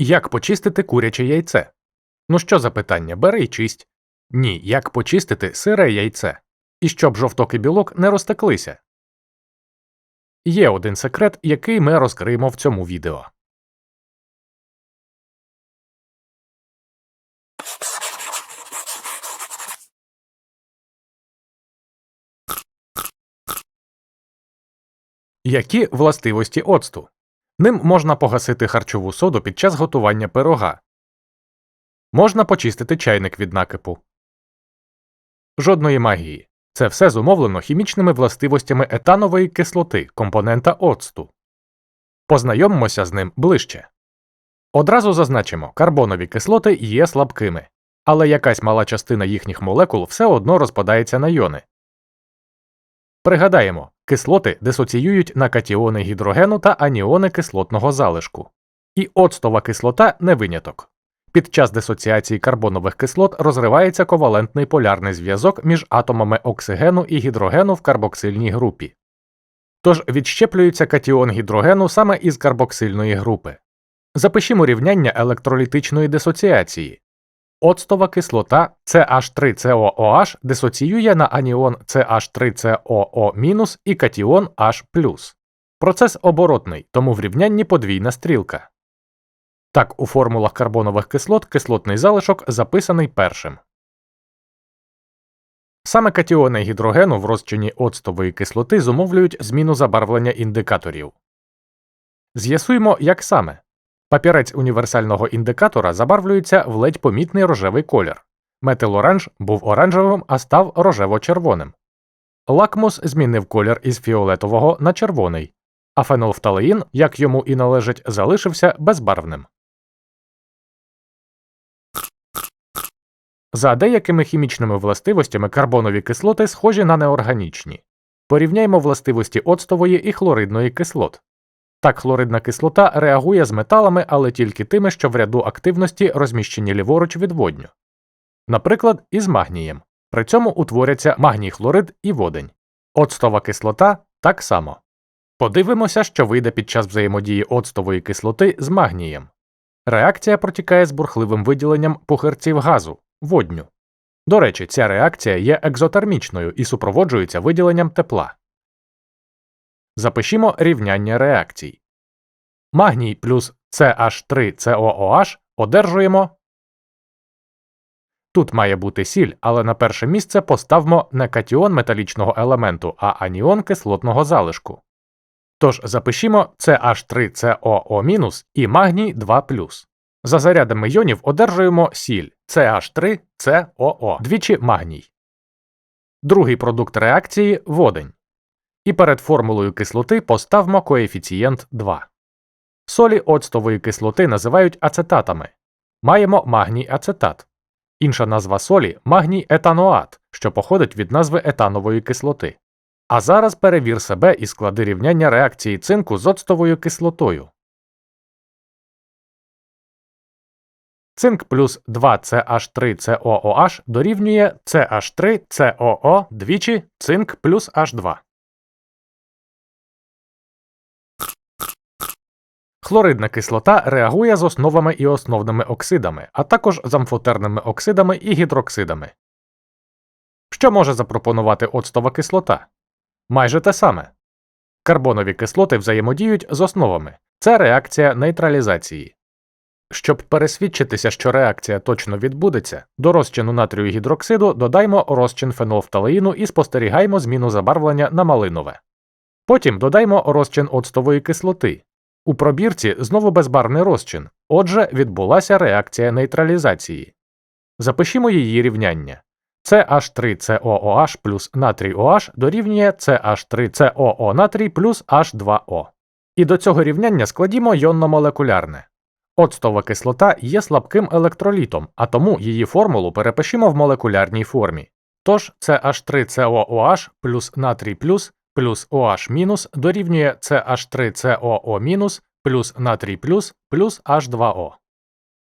Як почистити куряче яйце? Ну що за питання? Бери й чисть. Ні, як почистити сире яйце? І щоб жовток і білок не розтеклися. Є один секрет, який ми розкриємо в цьому відео. Які властивості оцту? Ним можна погасити харчову соду під час готування пирога. Можна почистити чайник від накипу. Жодної магії. Це все зумовлено хімічними властивостями етанової кислоти, компонента оцту. Познайомимося з ним ближче. Одразу зазначимо, карбонові кислоти є слабкими, але якась мала частина їхніх молекул все одно розпадається на йони. Пригадаємо, кислоти дисоціюють на катіони гідрогену та аніони кислотного залишку. І оцтова кислота не виняток. Під час дисоціації карбонових кислот розривається ковалентний полярний зв'язок між атомами оксигену і гідрогену в карбоксильній групі. Тож відщеплюється катіон гідрогену саме із карбоксильної групи. Запишімо рівняння електролітичної дисоціації. Оцтова кислота CH3COOH дисоціює на аніон CH3COO- і катіон H+. Процес оборотний, тому в рівнянні подвійна стрілка. Так, у формулах карбонових кислот кислотний залишок записаний першим. Саме катіони гідрогену в розчині оцтової кислоти зумовлюють зміну забарвлення індикаторів. З'ясуємо, як саме. Папірець універсального індикатора забарвлюється в ледь помітний рожевий колір. Метилоранж був оранжевим, а став рожево-червоним. Лакмус змінив колір із фіолетового на червоний, а фенолфталеїн, як йому і належить, залишився безбарвним. За деякими хімічними властивостями карбонові кислоти схожі на неорганічні. Порівняймо властивості оцтової і хлоридної кислот. Так, хлоридна кислота реагує з металами, але тільки тими, що в ряду активності розміщені ліворуч від водню. Наприклад, із магнієм. При цьому утворяться магній хлорид і водень. Оцтова кислота так само. Подивимося, що вийде під час взаємодії оцтової кислоти з магнієм. Реакція протікає з бурхливим виділенням пухирців газу водню. До речі, ця реакція є екзотермічною і супроводжується виділенням тепла. Запишімо рівняння реакцій. Магній плюс CH3COOH одержуємо. Тут має бути сіль, але на перше місце поставмо не катіон металічного елементу, а аніон кислотного залишку. Тож запишімо CH3COO- і магній 2 За зарядами йонів одержуємо сіль CH3COO, двічі магній. Другий продукт реакції водень і перед формулою кислоти поставмо коефіцієнт 2. Солі оцтової кислоти називають ацетатами. Маємо магній ацетат. Інша назва солі магній етаноат, що походить від назви етанової кислоти. А зараз перевір себе і склади рівняння реакції цинку з оцтовою кислотою. Цинк плюс 2CH3COOH дорівнює CH3COO двічі цинк плюс H2. Хлоридна кислота реагує з основами і основними оксидами, а також з амфотерними оксидами і гідроксидами. Що може запропонувати оцтова кислота? Майже те саме. Карбонові кислоти взаємодіють з основами. Це реакція нейтралізації. Щоб пересвідчитися, що реакція точно відбудеться, до розчину натрію гідроксиду додаймо розчин фенолфталеїну і спостерігаймо зміну забарвлення на малинове. Потім додаймо розчин оцтової кислоти, у пробірці знову безбарвний розчин, отже, відбулася реакція нейтралізації. Запишімо її рівняння. CH3COOH плюс натрій OH дорівнює CH3COO натрій плюс H2O. І до цього рівняння складімо йонно-молекулярне. Оцтова кислота є слабким електролітом, а тому її формулу перепишімо в молекулярній формі. Тож CH3COOH плюс натрій плюс плюс OH дорівнює CH3COO мінус плюс натрій плюс плюс H2O.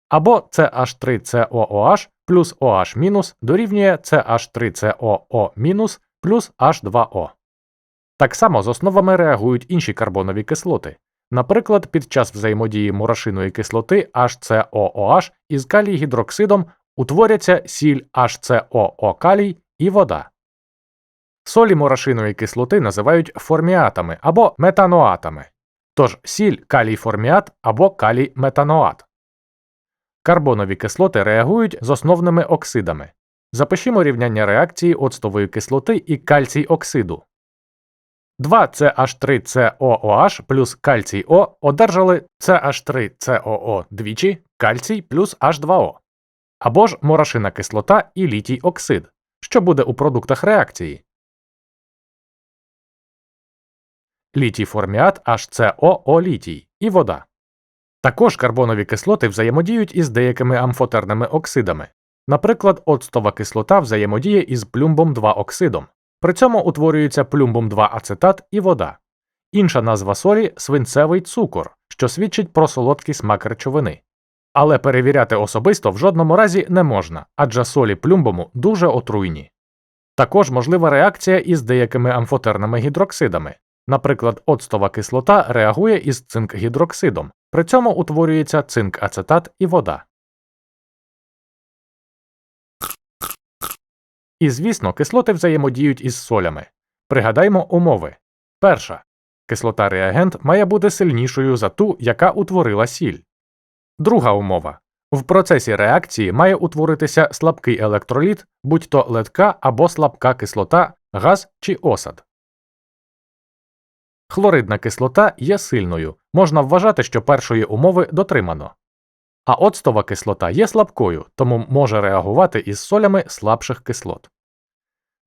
Або CH3COOH плюс OH дорівнює CH3COO мінус плюс H2O. Так само з основами реагують інші карбонові кислоти. Наприклад, під час взаємодії мурашиної кислоти HCOOH із калій-гідроксидом утворяться сіль HCOO калій і вода. Солі мурашиної кислоти називають форміатами або метаноатами, тож сіль калій-форміат або калій-метаноат. Карбонові кислоти реагують з основними оксидами. Запишімо рівняння реакції оцтової кислоти і кальцій оксиду. 2CH3COOH плюс кальцій О одержали CH3COO двічі кальцій плюс H2O. Або ж морошина кислота і літій оксид, що буде у продуктах реакції. Літій форміат HCOO літій і вода. Також карбонові кислоти взаємодіють із деякими амфотерними оксидами. Наприклад, оцтова кислота взаємодіє із плюмбом 2 оксидом. При цьому утворюється плюмбом 2 ацетат і вода. Інша назва солі свинцевий цукор, що свідчить про солодкий смак речовини. Але перевіряти особисто в жодному разі не можна, адже солі плюмбому дуже отруйні. Також можлива реакція із деякими амфотерними гідроксидами. Наприклад, оцтова кислота реагує із цинк-гідроксидом, при цьому утворюється цинк-ацетат і вода. І, звісно, кислоти взаємодіють із солями. Пригадаймо умови. Перша. Кислота реагент має бути сильнішою за ту, яка утворила сіль. Друга умова. В процесі реакції має утворитися слабкий електроліт, будь то ледка або слабка кислота, газ чи осад. Хлоридна кислота є сильною. Можна вважати, що першої умови дотримано. А оцтова кислота є слабкою, тому може реагувати із солями слабших кислот.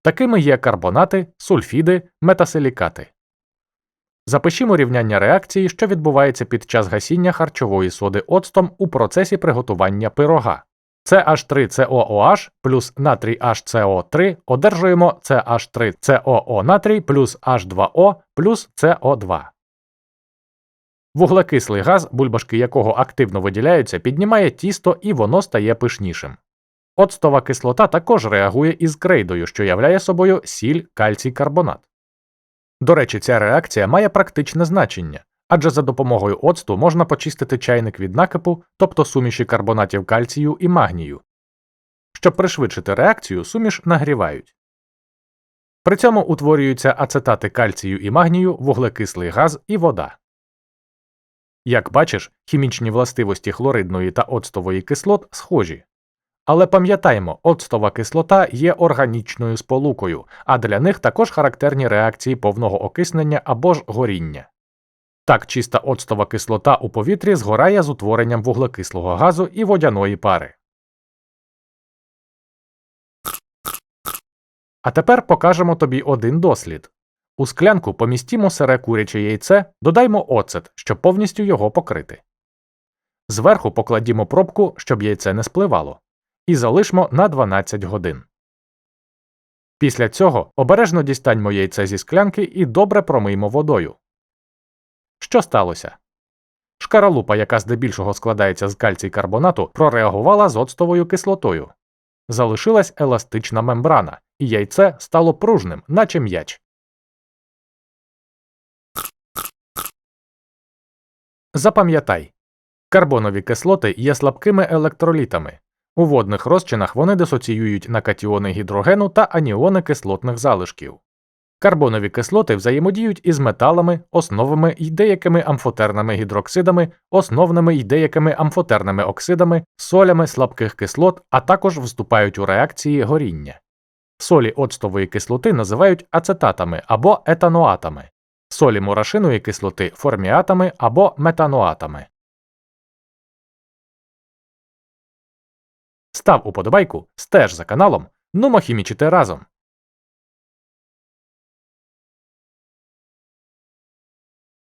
Такими є карбонати, сульфіди, метасилікати. Запишімо рівняння реакції, що відбувається під час гасіння харчової соди оцтом у процесі приготування пирога. CH3COOH плюс натрій HCO3 одержуємо CH3COO натрій плюс H2O плюс CO2. Вуглекислий газ, бульбашки якого активно виділяються, піднімає тісто і воно стає пишнішим. Оцтова кислота також реагує із крейдою, що являє собою сіль кальцій карбонат. До речі, ця реакція має практичне значення, адже за допомогою оцту можна почистити чайник від накипу, тобто суміші карбонатів кальцію і магнію. Щоб пришвидшити реакцію, суміш нагрівають. При цьому утворюються ацетати кальцію і магнію, вуглекислий газ і вода. Як бачиш, хімічні властивості хлоридної та оцтової кислот схожі. Але пам'ятаймо, оцтова кислота є органічною сполукою, а для них також характерні реакції повного окиснення або ж горіння. Так чиста оцтова кислота у повітрі згорає з утворенням вуглекислого газу і водяної пари. А тепер покажемо тобі один дослід. У склянку помістімо сире куряче яйце, додаймо оцет, щоб повністю його покрити. Зверху покладімо пробку, щоб яйце не спливало, і залишмо на 12 годин. Після цього обережно дістаньмо яйце зі склянки і добре промиймо водою. Що сталося? Шкаралупа, яка здебільшого складається з кальцій карбонату, прореагувала з оцтовою кислотою. Залишилась еластична мембрана, і яйце стало пружним, наче м'яч. Запам'ятай, карбонові кислоти є слабкими електролітами. У водних розчинах вони дисоціюють на катіони гідрогену та аніони кислотних залишків. Карбонові кислоти взаємодіють із металами, основами і деякими амфотерними гідроксидами, основними і деякими амфотерними оксидами, солями слабких кислот, а також вступають у реакції горіння. Солі оцтової кислоти називають ацетатами або етаноатами, солі мурашиної кислоти форміатами або метаноатами. Став уподобайку, стеж за каналом, нумо хімічити разом.